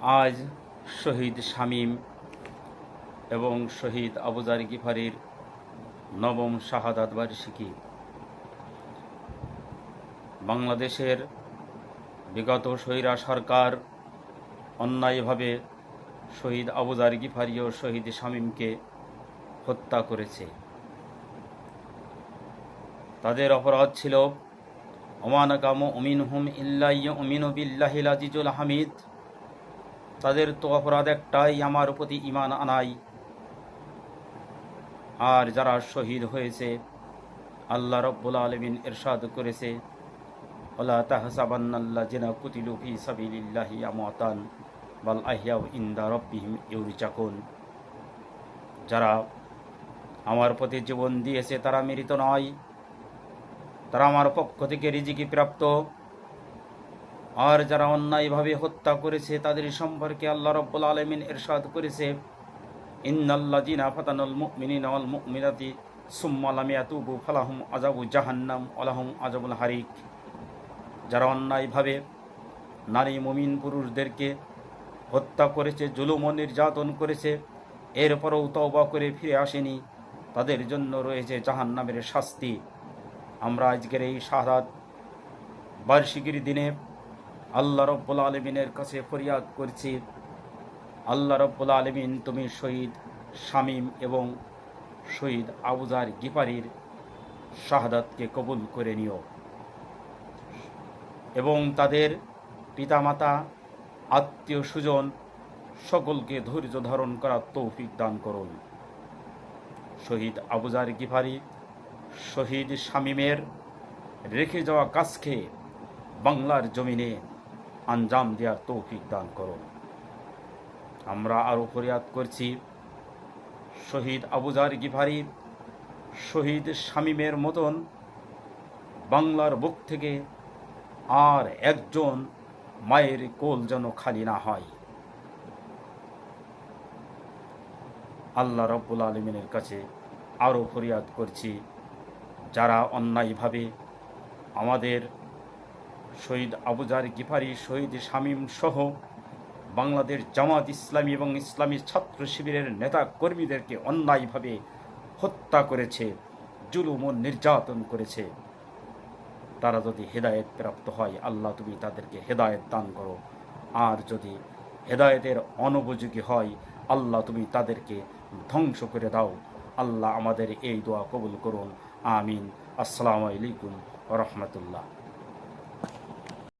আজ শহীদ শামীম এবং শহীদ আবুজার গিফারির নবম শাহাদাত বার্ষিকী। বাংলাদেশের বিগত স্বৈরা সরকার অন্যায়ভাবে শহীদ আবুজার গিফারি ও শহীদ শামীমকে হত্যা করেছে। তাদের অপরাধ ছিল অমানকাম অমিন হুম ইল্লাইয় অমিন বিল্লাহিল আজিজুল হামিদ তাদের তো অপরাধ একটাই, আমার প্রতি ইমান আনাই। আর যারা শহীদ হয়েছে, আল্লাহ রব্বুল আলমিন এরশাদ করেছে ওলা তাহসাবান্নাল্লাহ জেনা কুতিলু ফি সাবিলিল্লাহি আমতান বাল আহিয়াউ ইন্দা রব্বিহিম ইউরিচাকুন যারা আমার প্রতি জীবন দিয়েছে, তারা মৃত নয়। তারা আমার পক্ষ থেকে রিজিকি প্রাপ্ত। আর যারা অন্যায়ভাবে হত্যা করেছে, তাদের সম্পর্কে আল্লাহ রব্বুল আলমিন এরশাদ করেছে ইন্নাল্লা জিনা ফাতানুল মুমিনিন ওয়াল মুমিনাতি সুম্মা লাম ফালাহুম আযাবু জাহান্নাম ওয়ালাহুম আযাবুল হারিক। যারা অন্যায়ভাবে নারী মুমিন পুরুষদেরকে হত্যা করেছে, জুলুম ও নির্যাতন করেছে, এরপরও তওবা করে ফিরে আসেনি, তাদের জন্য রয়েছে জাহান্নামের শাস্তি। আমরা আজকের এই শাহাদ বার্ষিকীর দিনে আল্লাহ রব্বুল আলমিনের কাছে ফরিয়াদ করছি। আল্লাহ রব্বুল আলমিন তুমি শহীদ শামীম এবং শহীদ আবুজার গিপারির শাহাদাতকে কবুল করে নিও। এবং তাদের পিতামাতা, আত্মীয় স্বজন সকলকে ধৈর্য ধারণ করার তৌফিক দান করুন। শহীদ আবুজার গিফারি, শহীদ শামীমের রেখে যাওয়া কাজকে বাংলার জমিনে আঞ্জাম দেওয়ার তৌফিক দান করুন আমরা আরও ফরিয়াদ করছি। শহীদ আবুজার গিফারি, শহীদ শামীমের মতন বাংলার বুক থেকে আর একজন মায়ের কোল যেন খালি না হয়। আল্লাহ রব্বুল আলমিনের কাছে আরও ফরিয়াদ করছি। যারা অন্যায়ভাবে আমাদের শহীদ আবুজার গিফারি, শহীদ শামীম সহ বাংলাদেশ জামাত ইসলামী এবং ইসলামী ছাত্র শিবিরের নেতা কর্মীদেরকে অন্যায়ভাবে হত্যা করেছে, জুলুম ও নির্যাতন করেছে। তারা যদি হেদায়েত প্রাপ্ত হয়, আল্লাহ তুমি তাদেরকে হেদায়েত দান করো। আর যদি হেদায়েতের অনুপযোগী হয়, আল্লাহ তুমি তাদেরকে ধ্বংস করে দাও। আল্লাহ আমাদের এই দোয়া কবুল করুন। আমিন। আসসালামু আলাইকুম রহমতুল্লাহ।